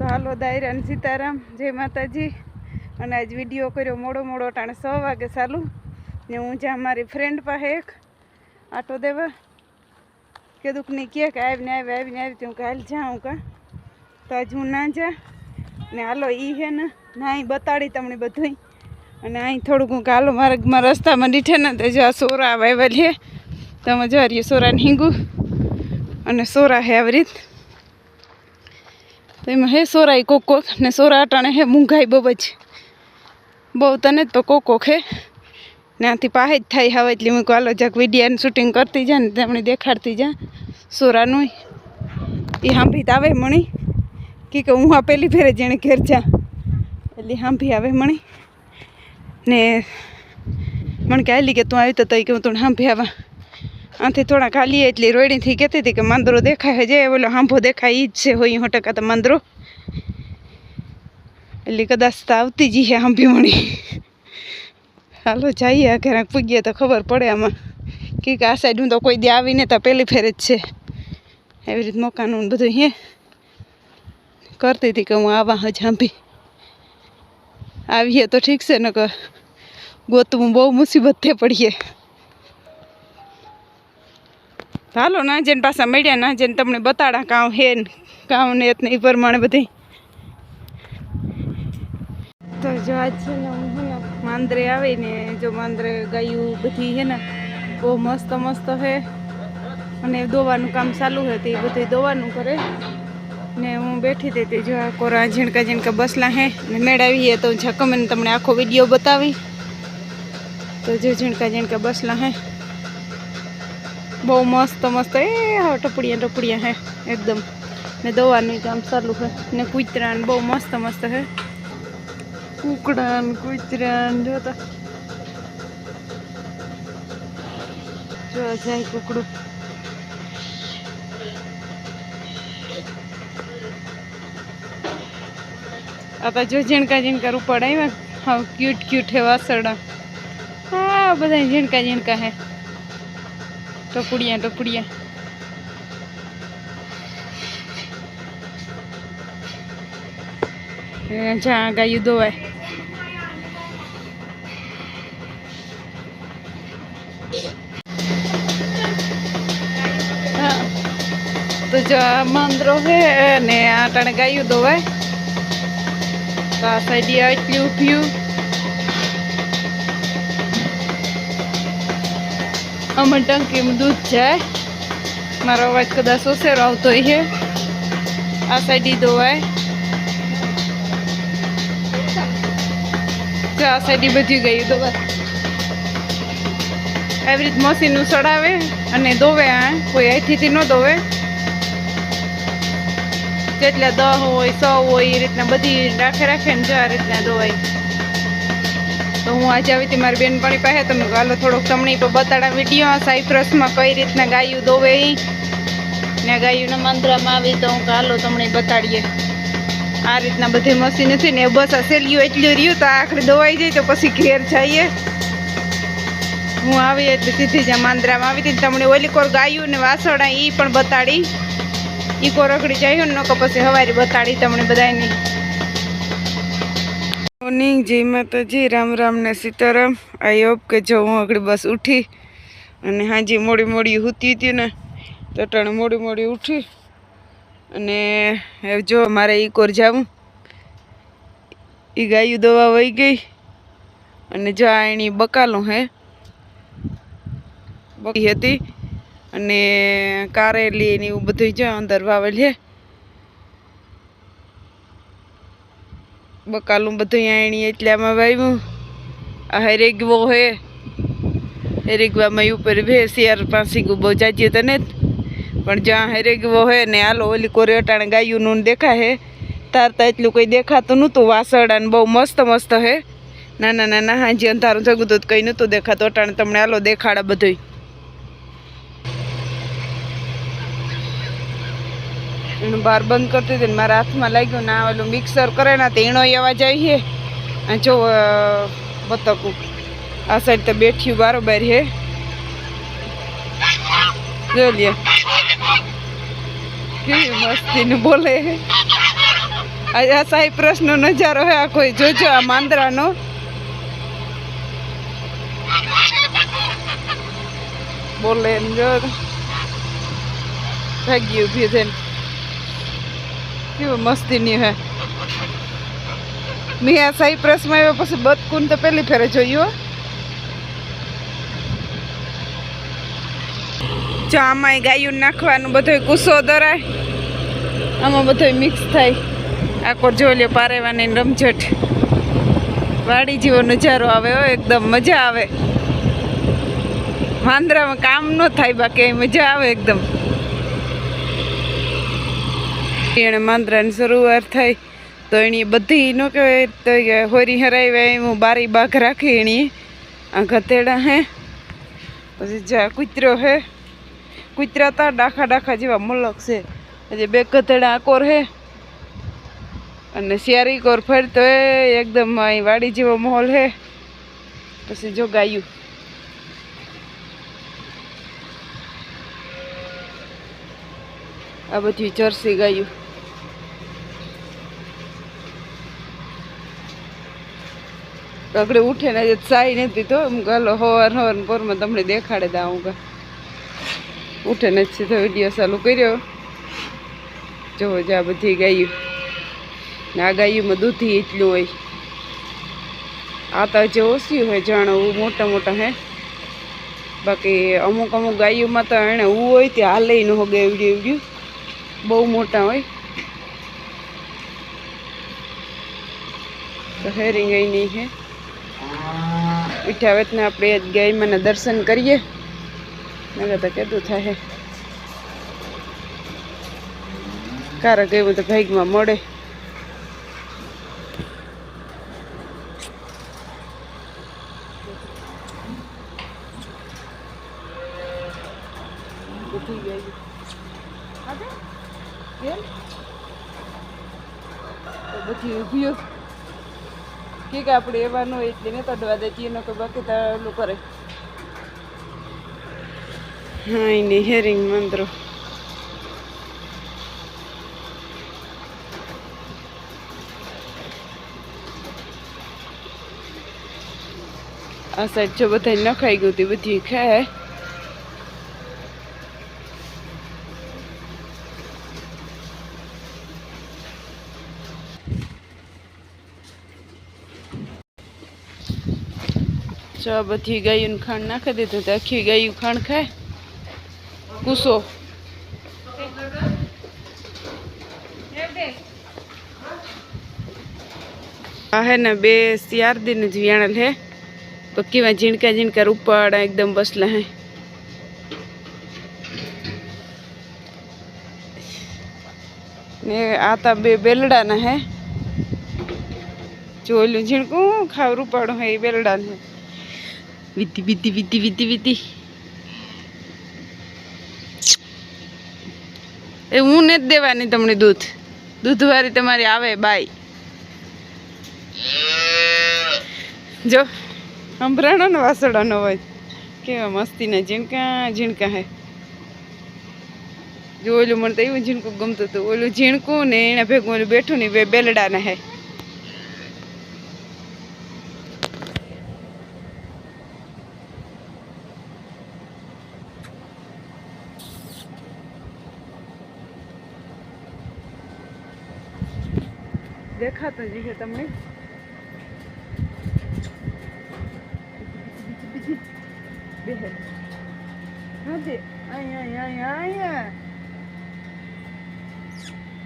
તો હાલો દાયરાન સીતારામ, જય માતાજી. અને આજ વીડિયો કર્યો મોડો મોડો ટાણે સો વાગે ચાલુ. ને હું જ્યાં મારી ફ્રેન્ડ પાસે એક આટો દેવા કીધું કે નહીં કે આવીને આવી આવીને આવી હું કાલ જાઉં કા. તો આજ હું ના જા. ને હાલો ઈ હે ને, ના અહીં બતાડી તમને બધું અને અહીં થોડુંક હું હાલો મારા રસ્તામાં દીઠે ને તો જો આ સોરા વાવેલ છે તમે જો સોરાને હિંગું. અને સોરા હે આવી રીત. તો એમાં હે સોરાય કોક ને સોરા અટાણે હે મૂંઘાઈ બહુ જ બહુ તને તો કોક કોક હે ને આથી પાસે જ થાય હવે એટલે મેં હાલો, જાક વિડીયાનું શૂટિંગ કરતી જા ને તેમણે દેખાડતી જા. સોરાનું એ હાંભી આવે મણી. કે કે હું આ પહેલી ફેરે જેણે ઘેર જા. એટલે હાંભી આવે મણી. ને મને કે આલી કે તું આવી તો તઈ કે હું તને હાંભી આવા. આથી થોડા ખાલી એટલી રોયડીથી કહેતી હતી કે મંદરો દેખાય છે ઓલો હાંભો દેખાય ઈ જ છે હોય સો ટકા તો મંદરો. એટલે કદાચ તો આવતી જ હે હાંભી મણી હાલો જઈએ ઘરે પૂગીએ તો ખબર પડે આમાં. કે આ સાઈડ હું તો કોઈ દે આવીને તો પહેલી ફેર જ છે. એવી રીતે મકાનું બધું હે. કરતી હતી કે હું આવા હજ હાંભી. આવીએ તો ઠીક છે ને કે ગોતવું બહુ મુસીબત થઈ પડીએ. હાલો, ના, જેને પાછા મળ્યા, ના, જેને તમને બતાડા કાં હે કામ ને એ એ પ્રમાણે બધી. તો જો આજ છે ને હું માંદરે આવીને જો માંદરે ગાયું બધી છે ને, બહુ મસ્ત મસ્ત છે અને દોવાનું કામ ચાલુ છે તે બધું દોવાનું કરે. ને હું બેઠી હતી જો આ કોરા ઝીણકા ઝીણકા બસલા હે, ને મેળાવીએ તો ઝકમે તમને આખો વીડિયો બતાવી. તો જો ઝીણકા ઝીણકા બસલા હે. બહુ મસ્ત મસ્ત. એ હા ટપડિયા ટપડિયા હે, એકદમ. ને દવાનું કામ ચાલુ છે ને કૂતરા બહુ મસ્ત મસ્ત હે. કુકડા ને કૂતરા જોતા જો જાય કુકડું. આ જો ઝીણકા ઝીણકા રૂપડ આવ્યા. હા ક્યુટ ક્યુટ હે વાસરડા. હા બધા ઝીણકા ઝીણકા હે. ટપુડિયા ટપુડિયા જ્યાં ગાયું દોવાય. હા. તો જો મંદરો હે ને આ ટાણે ગાયું ધોવાય તો આ સાઈડ આટલું ઉભ્યું આમાં ટંકીમાં દૂધ જાય. મારો અવાજ કદાચ ઓસેરો આવતો છે આ સાઈડ ઈ દોવાય જો આ સાઈડ ઈ બધી ગયું દોવાય એવી રીત મશીનનું સડાવે અને ધોવે આ. કોઈ અહીંથી ન ધોવે. જેટલા દહ હોય, સો હોય, એ રીતના બધી રાખે રાખે ને જો આ રીતના દોવાય તો હું આજે આવી હતી મારી બેનપણી પાસે તમે હાલો, થોડોક તમને પણ બતાડા વીડિયો સાયપ્રસમાં કઈ રીતના ગાયું દોવે ને ગાયુંના મંત્રામાં આવી તો હું હાલો, તમને બતાડીએ. આ રીતના બધી મશીન હતી ને બસ આ સેલ્યું એટલું રહ્યું, તો આખરે દોવાઈ જાય તો પછી ઘેર જઈએ. હું આવી એટલે સીધી જ્યાં માંદરામાં આવી હતી તમને ઓલી કોર ગાયું ને વાસણા એ પણ બતાડી. ઈ કોર રગડી જાય ને નકો પછી હવારી બતાડી તમને બધાને મોર્નિંગ જય માતાજી, રામ રામ ને સીતારામ. આઈ હોપ કે જો હું આગળ બસ ઉઠી અને હાજી મોડી મોડી હૂતી હતી ને તો ટાણે મોડી મોડી ઉઠી અને જો મારે ઈકોર કોર જાવું. એ ગાયું દવા વહી ગઈ અને જો આ એની બકાલું હે, બકી હતી અને કારેલી ને એવું બધું જો અંદર વાવેલ છે બકાલું બધું આણી એટલે આમાં વાવ્યું આ હેરેગવો હે. હેરેગવામાં ઉપર ભે શિયાર પાસી બહુ જાજ્યું તને જ. પણ જ્યાં હેરેગવો હે ને હાલો ઓલી કોરે અટાણે ગાયું નું દેખા હે. તારતા એટલું કંઈ દેખાતું નહોતું. વાસળ અને બહુ મસ્ત મસ્ત હે. નાના નાના હાજી અંધારું થયું તો કંઈ નહોતું દેખાતું. અટાણે તમને હાલો દેખાડા બધું એનું બહાર બંધ કરતી હતી મારા હાથમાં લાગ્યું ના ઓલું મિક્સર કરે ને તો એનો અવાજ અને જો બતકું. આ સાઈડ તો બેઠ્યું બારોબાર હે. જો લે કેવી મસ્તીનું બોલે આ સાયપ્રસનો નજારો હે આ કોઈ. જોજો આ માંદરાનો. બોલે જો. ભાગ્યું થઈને કેવું મસ્તીની હે. મેં આ સાયપ્રસમાં આવ્યો પછી બતકુન તો પહેલી ફેરે જોયું. જો આમાંય ગાયું નાખવાનું બધું કુસો દરાય આમાં બધું મિક્સ થાય. આખો જોલ્યો પારેવાની રમઝટ. વાડી જેવો નજારો આવે હો, એકદમ મજા આવે. વાંદરામાં કામ ન થાય બાકી, મજા આવે એકદમ. એને માંદરાની શરૂઆત થઈ. તો એની બધી ન કહેવાય તો હોરી હરાવી હું બારી બાઘ રાખી એની. આ ગધેડા હે. પછી જા કૂતરો હે. કૂતરા તા ડાખા ડાખા જેવા મલક છે. પછી બે ગધેડા આકોર હે. અને શિયારી કોર ફરતો હે. એકદમ અહીં વાડી જેવો માહોલ હે. પછી જો ગાયું. આ બધી જર્સી ગાયું. આગળ ઉઠે ને આજે સાઈ નથી તો એમ ગલો હવાર હવાર પોરમાં તમને દેખાડે દા હું ઉઠે ને સીધો વીડિયો ચાલુ કર્યો. જોવો જ આ બધી ગાયું. ને આ ગાયુંમાં દૂધી એટલું હોય. આ તો જે ઓછી હોય જાણો મોટા મોટા હે. બાકી અમુક અમુક ગાયુંમાં તો એણે ઉ હોય તે હાલે ન હોગે એવડ્યું એવડ્યું. બહુ મોટા હોય. તો હેરિંગ અહીં નહીં હે. વિઠાવતને આપણે ગાયમાંના દર્શન કરીએ. નગર તો કેતું થાય કે એવું તો ભાગમાં મળે. બધી ગાયું. આગળ? બેન? તો બધી ઊભી કે કે આપણે એવા ન હોય એટલે ને તડવા દેતી એનો કોઈ બાકી તો કરે હા, એની હેરિંગ મંત્રો આ સાઈડ જો બધા નખાઈ ગયું હતી બધી ખાય જો આ બધી ગાયું ખાંડ નાખી દીધું તો આખી ગાયું ખાંડ ખાય. કૂસો આ હે ને બે ચાર દિન જ વ્યાણલ હે. કેવા ઝીણકા ઝીણકા રૂપાડા એકદમ બસલા હે. ને આ તા બે બેલડાના હે. જો ઓલું ઝીણકું ખાવ રૂપાડું હે એ બેલડાનું હે. વિધિ વિધિ વિધિ વિધિ વિધિ એ હું ને જ દેવાની તમને દૂધ. દૂધવાળી તમારી આવે બાય જો. સંભળાણો ને વાસડાનો હોય. કેવા મસ્તીના ઝીણકા ઝીણકા હે. જો ઓલું મને તો એવું ઝીણકું ગમતું હતું. ઓલું ઝીણકું ને એના ભેગું ઓલું બેઠું ને બે બેલડાના હે. દેખાતો જ છે તમને. હાજે. અહીંયા અહીંયા અહીંયા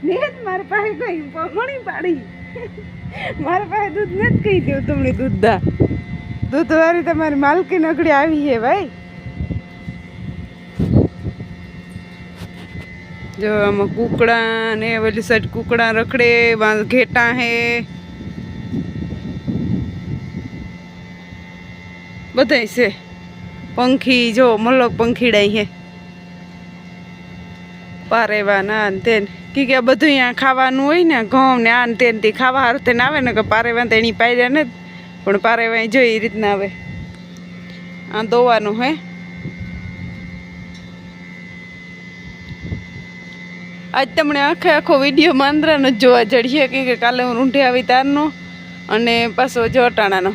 નિયત મારા પાસે કઈ ઘણી પાડી. મારા પાસે દૂધ નથી, કહી દઉં તમને દૂધ દા દૂધ વાળી તમારી માલકી નગડી આવી છે, ભાઈ. જો આમાં કુકડા ને પેલી સાઈડ કુકડા રખડે ઘેટા હે. બધાય છે. પંખી, જો મલક પંખીડાય હે. પારેવા ના ને તેન. કે કે બધું અહીંયા ખાવાનું હોય ને, ઘઉં ને આ ને તેન ખાવા હારું તેને આવે ને, કે પારેવા તો એની પાયરા ને પણ પારેવા જોઈ એ રીતના આવે. આ દોવાનું હે. આજ તમને આખે આખો વીડિયો માંદ્રાનો જ જોવા જડીએ કે કાલે હું રૂંઢે આવી તારનો અને પાછો જોટાણાનો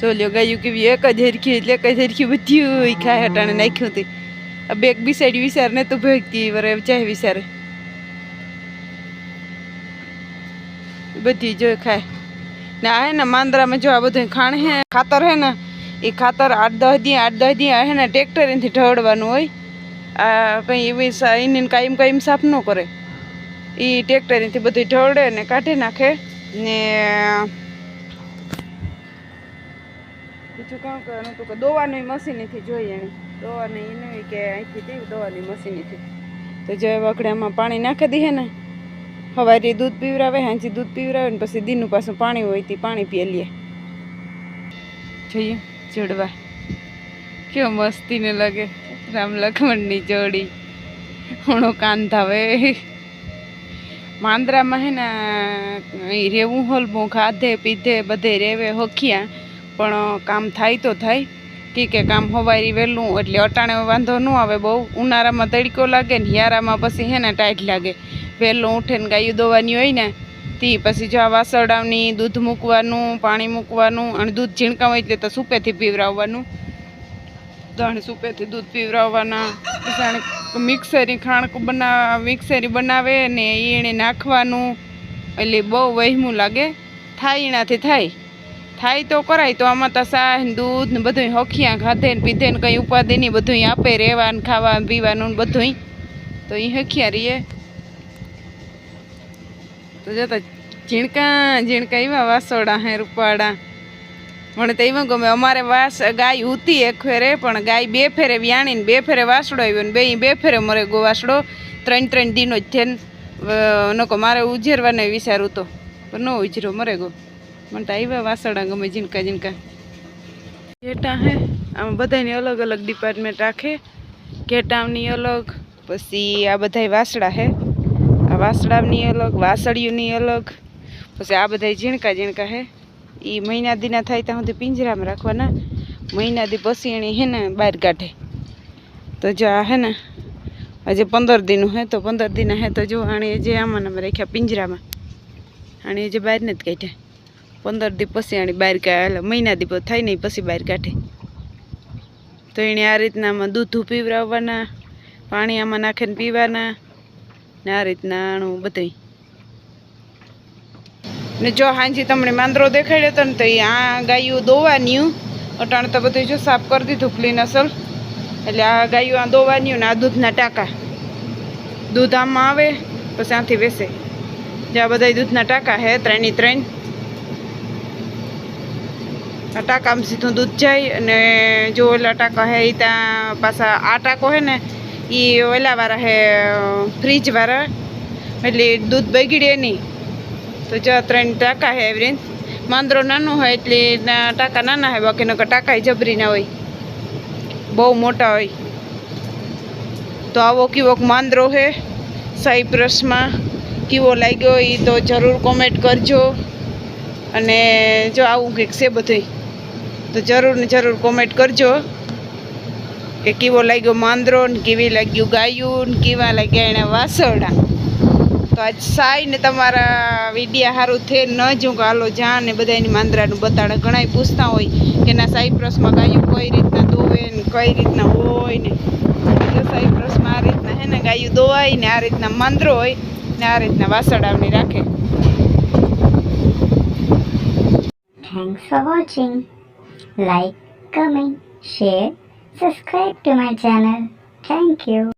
જો લ્યો, ગાયું કેવી એક જ હરખી, એટલે એક જ હરખી બધી ખાય હટાણે નાખ્યું હતી આ બેગ બિસાડી વિચાર ને તો ભેગતી વરે, ચાહે વિચારે બધી જો ખાય. ને આ હે ને માંદરામાં જો આ બધું ખાણ હે, ખાતર હે ને એ ખાતર આઠ દસ દી, આઠ દસ દી હે ને ટ્રેક્ટરથી ઢળવાનું હોય. આ કંઈ એવી એને કાયમ કાયમ સાફ ન કરે. એ ટ્રેક્ટરથી બધું ઢળે ને કાઢી નાખે ને બીજું કામ કરવાનું હતું કે દોવાની મશીનથી જોઈએ એને દોવાની એ નહીં કે અહીંથી તે દોવાની મશીનથી. તો જે વગડામાં પાણી નાખી દઈએ ને સવારે દૂધ પીવરાવે હાંજી દૂધ પીવરાવે ને પછી દીનું પાછું પાણી હોય તે પાણી પી લઈએ. જોઈએ, જોડવા. કેવો મસ્તીને લાગે. રામ લક્ષ્મણની જોડી. હણો કાંધાવે માંદરામાં હે રેવું રેવું હોલવું ખાધે, પીધે, બધે રેવે હોખિયા. પણ કામ થાય તો થાય. કે કે કામ હોવારી વહેલું એટલે અટાણે વાંધો ન આવે. બહુ ઉનાળામાં તડકો લાગે ને હિયારામાં પછી હે ને ટાઈટ લાગે. વહેલું ઉઠે ને ગાયું દોવાની હોય ને, તી પછી જો આ વાસરડાની દૂધ મૂકવાનું, પાણી મૂકવાનું અને દૂધ હોય એટલે તો સૂપેથી પીવરાવવાનું. દાણ સૂપેથી દૂધ પીવરાવવાના, પછી મિક્સરી, ખાણક બના, મિક્સરી બનાવે ને એણે નાખવાનું. એટલે બહુ વહેમું લાગે. થાય એનાથી થાય. થાય તો કરાય, તો આમાં તો સાહ દૂધ ને બધું હખિયા ખાધે ને પીધે ને કંઈ ઉપાધિ નહીં બધું આપે રહેવાનું ખાવા પીવાનું બધું તો એ હખિયા રહીએ તો જતા ઝીણકા ઝીણકા એવા વાસોડા હે રૂપાડા મને તો એમાં ગમે, અમારે વાસ, ગાય ઉતી એક ફેરે, પણ ગાય બે ફેરે વ્યાણીને બે ફેરે વાસડો આવ્યો ને બે બે ફેરે મરે ગો વાસડો. ત્રણ ત્રણ દિનો જ છે ને નકો મારે ઉજેરવાને વિચારું તો, પણ ન ઉજરો મરે ગો. મને તો આવ્યા વાસડા ગમે જીનકા જીનકા. ઘેટા હે, આમાં બધાની અલગ અલગ ડિપાર્ટમેન્ટ રાખે. ઘેટાની અલગ, પછી આ બધાય વાસડા હે. આ વાસડાની અલગ, વાસળીઓની અલગ, પછી આ બધા ઝીણકા ઝીણકા હે. એ મહિના દીના થાય ત્યાં સુધી પિંજરામાં રાખવાના. મહિના દી પછી એની હે ને બહાર કાઢે. તો જો આ હે ને, આજે પંદર દીનું હે, તો પંદર દીના હે તો જો આણે જે આમાં અમે રાખ્યા પિંજરામાં, આણે જે બહાર નથી કાઢ્યા. પંદર દી પછી આણી બહાર કાઢે મહિના દી થાય નહીં પછી બહાર કાઢે. તો એણે આ રીતના આમાં દૂધ પીવરાવવાના પાણી આમાં નાખીને પીવાના, ને આ રીતના આણું બધું ને જો હાંજી તમને માંદરો દેખાડ્યો હતો ને તો એ આ ગાયું દોવાન્યું. અટાણ તો બધું જો સાફ કરી દીધું ક્લીન અસલ. એટલે આ ગાયું આ દોવાન્યું ને આ દૂધના ટાંકા. દૂધ આમાં આવે, પછી આથી બેસે જે આ બધા દૂધના ટાંકા હે ત્રણની ત્રણ. આ ટાંકામાં સીધું દૂધ જાય અને જો ઓલા ટાંકા હે એ ત્યાં પાછા આ ટાંકો હે ને એ ઓલાવાળા હે, ફ્રીજવાળા. એટલે દૂધ બગડે નહીં. તો જો ત્રણ ટાંકા હે એવી રીત. માંદરો નાનો હોય એટલે ટાંકા નાના હોય, બાકી નકર ટાંકા જબરી ના હોય. બહુ મોટા હોય. તો આવો કેવોક માંદરો હે સાઈપ્રસમાં કેવો લાગ્યો એ તો જરૂર કોમેન્ટ કરજો. અને જો આવું કંઈક છે બધું તો જરૂર ને જરૂર કોમેન્ટ કરજો. કે કેવો લાગ્યો માંદરો ને કેવી લાગ્યું ગાયું ને કેવા લાગ્યા એના વાસરડા તો આજ સાઈ ને તમારા વિડિયા સારું થે ન જો હાલો જ્યાં ને બધા એની માંદરાનું બતાડે ઘણા પૂછતા હોય કે ના સાઈપ્રસમાં ગાયું કઈ રીતના દોવે ને કઈ રીતના હોય ને જો આ રીતના હે ને ગાયું દોવાય ને આ રીતના માંદરો હોય ને આ રીતના વાસણ આવની રાખે Thanks for watching. Like, comment, share, subscribe to my channel. Thank you.